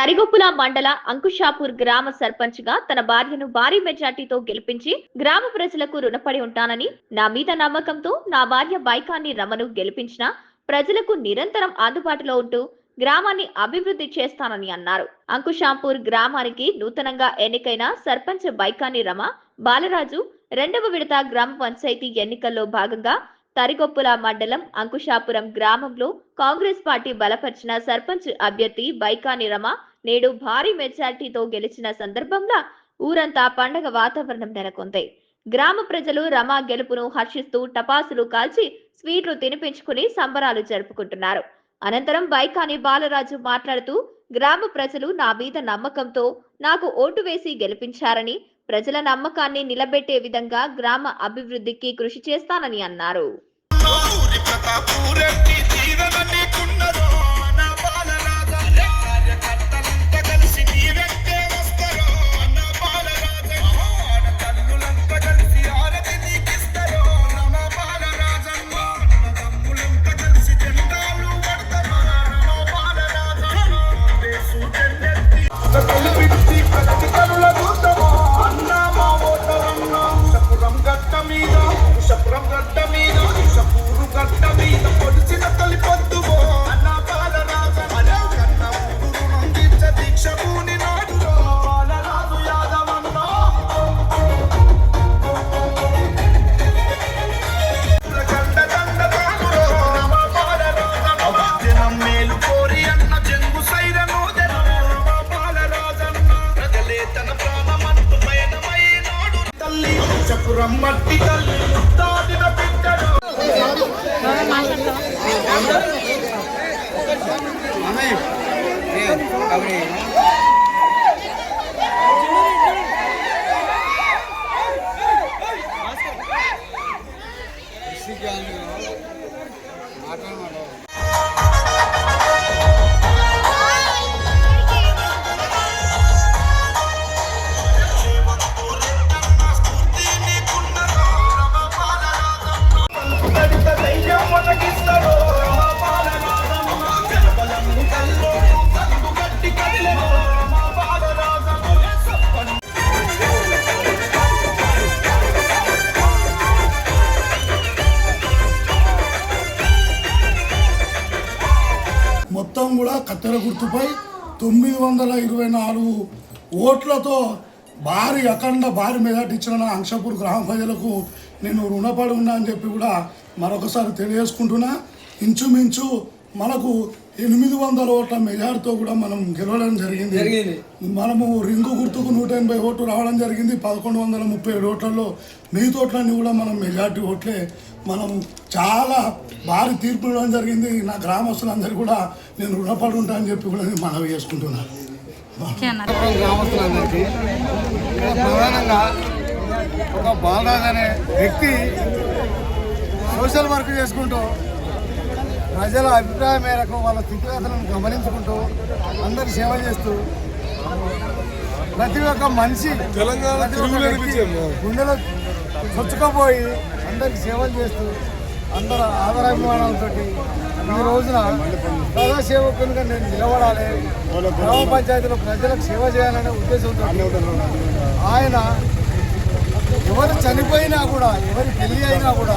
కరిగొప్పుల మండల అంకుషాపూర్ గ్రామ సర్పంచ్గా తన భార్యను భారీ మెజార్టీతో గెలిపించి గ్రామ ప్రజలకు రుణపడి ఉంటానని నా మీద నమ్మకంతో నా భార్య బైకాన్ని రమను గెలిపించిన ప్రజలకు నిరంతరం అందుబాటులో ఉంటూ గ్రామాన్ని అభివృద్ధి చేస్తానని అన్నారు. అంకుషాంపూర్ గ్రామానికి నూతనంగా ఎన్నికైన సర్పంచ్ బైకాని రమ బాలరాజు రెండవ విడత గ్రామ పంచాయతీ ఎన్నికల్లో భాగంగా తరిగొప్పుల మండలం అంకుషాపురం గ్రామంలో కాంగ్రెస్ పార్టీ బలపరిచిన సర్పంచ్ అభ్యర్థి బైకాని రమ నేడు భారీ మెజార్టీతో గెలిచిన సందర్భంగా ఊరంతా పండగ వాతావరణం నెలకొంది. గ్రామ ప్రజలు రమ గెలుపును హర్షిస్తూ టపాసులు కాల్చి స్వీట్లు తినిపించుకుని సంబరాలు జరుపుకుంటున్నారు. అనంతరం బైకాని బాలరాజు మాట్లాడుతూ గ్రామ ప్రజలు నా మీద నమ్మకంతో నాకు ఓటు వేసి గెలిపించారని ప్రజల నమ్మకాన్ని నిలబెట్టే విధంగా గ్రామ అభివృద్ధికి కృషి చేస్తానని అన్నారు. ఊరి ప్రతాపూరెడ్డి తీరనని రమ్మట్టి తల్లి ముత్తాదిన బిడ్డడు దళిత కూడా కత్తెర గుర్తుపై తొమ్మిది వందల ఇరవై నాలుగు ఓట్లతో భారీ అఖండ భారీ మెజార్టీ ఇచ్చిన నా అంక్షపూర్ గ్రామ ప్రజలకు నేను రుణపడి ఉన్నా అని చెప్పి కూడా మరొకసారి తెలియజేసుకుంటున్నా. ఇంచుమించు మనకు ఎనిమిది వందల ఓట్ల మెజార్టీతో కూడా మనం గెలవడం జరిగింది. మనము రింగు గుర్తుకు నూట ఎనభై ఓట్లు రావడం జరిగింది. పదకొండు వందల ముప్పై ఏడు ఓట్లలో మిగతా ఓట్లన్నీ కూడా మనం మెజార్టీ ఓట్లే మనం చాలా భారీ తీర్పు ఇవ్వడం జరిగింది. నా గ్రామస్తులందరూ కూడా నేను రుణపడి ఉంటా అని చెప్పి కూడా నేను మనవి చేసుకుంటున్నాను గ్రామస్తులందరికీ ప్రధానంగా ఒక బాలరాజ్ అనే వ్యక్తి సోషల్ వర్క్ చేసుకుంటూ ప్రజల అభిప్రాయం మేరకు వాళ్ళ స్థితిగతులను గమనించుకుంటూ అందరికి సేవ చేస్తూ ప్రతి ఒక్క మనిషి వ్యక్తి గుండెలో చొచ్చుకపోయి అందరికి సేవలు చేస్తూ అందరు ఆదరాభిమానాలతో ఈ రోజున ప్రజాసేవకునిగా నేను నిలబడాలి. గ్రామ పంచాయతీలో ప్రజలకు సేవ చేయాలనే ఉద్దేశంతో ఆయన ఎవరు చనిపోయినా కూడా ఎవరి పెళ్ళి అయినా కూడా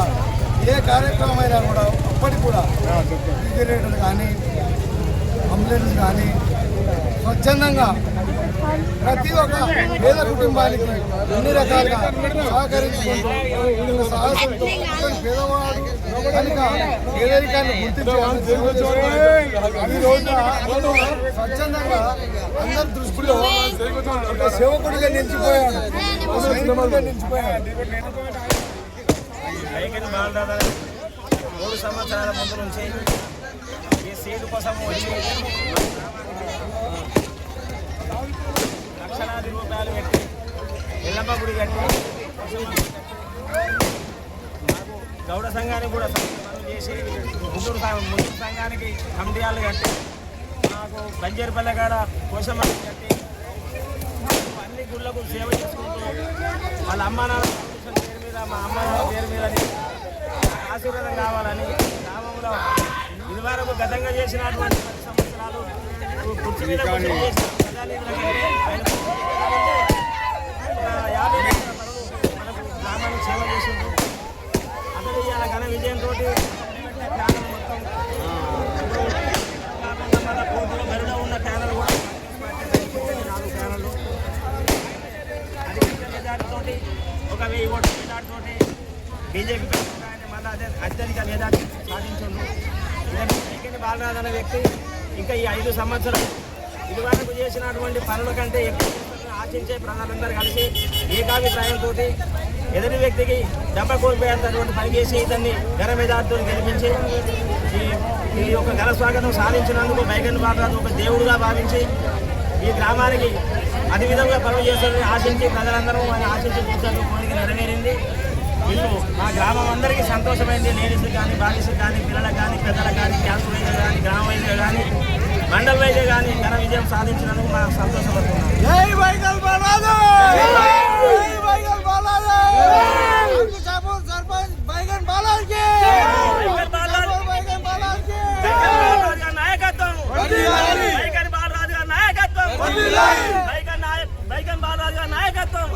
ఏ కార్యక్రమం అయినా కూడా అప్పటికి కూడా రిఫ్రిజిరేటర్ కానీ అంబులెన్స్ కానీ స్వచ్ఛందంగా ప్రతి ఒక్క పేద కుటుంబానికి అన్ని రకాలుగా సహకరించుకుంటూ సాహసంతో పేదవాడు కనుక పేదరికాన్ని గుర్తించి ఈ రోజున స్వచ్ఛందంగా అందరి దృష్టిలో ఒక సేవకుడిగా నిలిచిపోయాడు. నిలిచిపోయాడు. మూడు సంవత్సరాల ముందు నుంచి ఈ సీటు కోసం వచ్చి లక్షలాది రూపాయలు పెట్టి ఎల్లమ్మ గుడి కట్టి నాకు గౌడ సంఘానికి కూడా పనులు చేసి ముగ్గురు ముగ్గురు సంఘానికి కమిటీలు కట్టి నాకు బంజేరుపల్లె కాడ కోసమ్మ కట్టి అన్ని గుళ్ళకు సేవ చేసుకుంటూ వాళ్ళ అమ్మ నాన్న పేరు మీద మా అమ్మ నాన్న పేరు మీద ఆశీర్వాదం కావాలని గ్రామంలో ఇదివరకు గతంగా చేసినటువంటి పది సంవత్సరాలు కుర్చీ మీద కూర్చొని చేసిన ప్రజానీకుల కంటే ఆయన ఒక యాభై లక్షల పనులు మనకు గ్రామానికి సేవ చేసిండు అతను ఇవాళ ఘన విజయంతో ప్యానల్ మొత్తం కాకుండా మన కోర్టులో బరిలో ఉన్న ప్యానల్ కూడా కాంగ్రెస్ పార్టీ అయిపోయింది, నాలుగు ప్యానళ్ళు అది పెద్ద మెజార్టీతోటి ఒక బీజేపీ పెట్టుకుంటా మళ్ళీ అదే అత్యధిక లేదా సాధించండు ఇతను బాలరాజు అనే వ్యక్తి ఇంకా ఈ ఐదు సంవత్సరాలు ఇదివరకు చేసినటువంటి పనుల కంటే ఎక్కువ ఆశించే ప్రజలందరూ కలిసి ఏకాభిప్రాయంతో ఎదుటి వ్యక్తికి దెబ్బ కోల్పోయేంతటువంటి పని చేసి ఇతన్ని ఘన మెజార్టీతో గెలిపించి ఈ ఈ యొక్క ఘన స్వాగతం సాధించినందుకు బైగన్ బాలరాజు ఒక దేవుడుగా భావించి ఈ గ్రామానికి అదే విధంగా పనులు చేస్తారని ఆశించి ప్రజలందరూ ఆయన ఆశించి చూశారు కోరిక నెరవేరింది. వీళ్ళు మా గ్రామం అందరికీ సంతోషమైంది. లేడీస్ కానీ బాలిస్ కానీ పిల్లలకు కానీ పెద్దలకు కానీ క్యాస్ట్ వైద్యులు కానీ గ్రామ వైద్యులు కానీ మండల వైద్యులు కానీ ఘన విజయం సాధించినందుకు మా సంతోషపడుతున్నాం. జై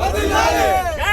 பதில்